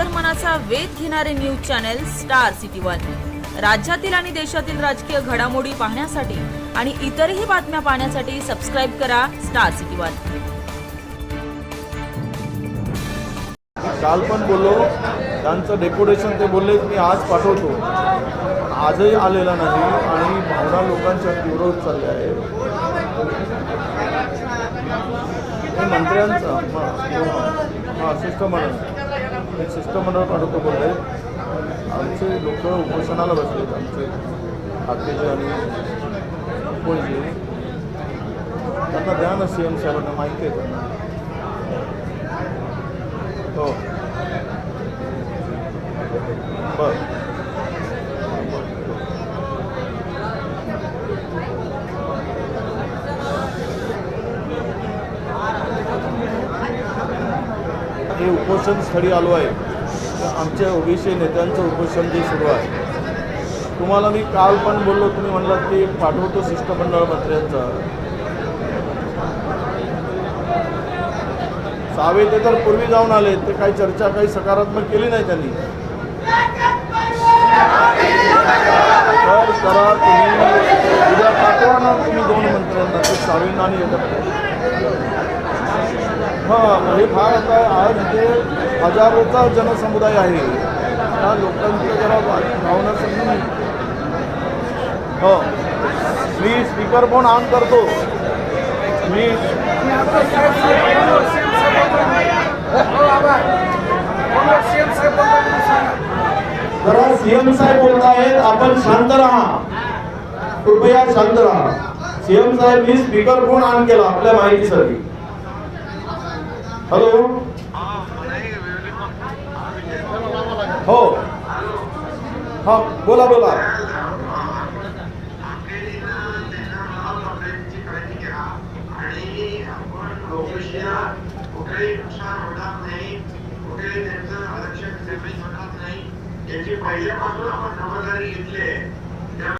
अंतर्मनाचा वेध घेणारे news channel Star City One. राज्यातील आणि देशातील राजकीय घडामोडी पाहण्यासाठी आणि इतरही बातम्या पाहण्यासाठी सबस्क्राईब करा स्टार सिटी वन. काल पण बोललो त्यांचं डेप्युटेशन ते बोलले मी आज पाठवतो. आजही आलेला नाही आणि भावना लोकांच्या तीव्र होत चालल्या आहेत मंत्र्यांचं हां हो, शिष्टमंडळ हे शिष्टमंडळ पाठवतो बोलले आमचे लोक उपोषणाला बसले आमचे आत्तेजी आणि कोणजे त्यांना द्या ना सी एम साहेबांना माहिती आहे त्यांना. हो. बरं. हे उपोषण स्थळी आलो आहे. आमच्या ओबीसी नेत्यांचं उपोषण जे सुरू आहे. तुम्हाला मी काल पण बोललो तुम्ही म्हणलात की पाठवतो शिष्टमंडळ मंत्र्यांचा. सावे ते तर पूर्वी जाऊन आले ते काही चर्चा काही सकारात्मक केली नाही त्यांनी. तर करा तुम्ही उद्या पाठवा ना तुम्ही दोन मंत्र्यांना ते सावेंना आणि एकत्र. हां हे म्हणजे फार आता आज इथे हजारोचा जनसमुदाय आहे. त्या लोकांचं जरा भावना समजून हो. मी स्पीकर फोन ऑन करतो. मी जरा सीएम साहेब बोलत आहेत. आपण शांत राहा. कृपया शांत राहा. सीएम साहेब मी स्पीकर फोन ऑन केला आपल्या माहितीसाठी. हॅलो? हो. हा बोला बोला. कुठेही नुकसान होणार नाही कुठेही त्यांचं आरक्षण कमी होणार नाही. याची पहिल्यापासून आपण खबरदारी घेतली आहे.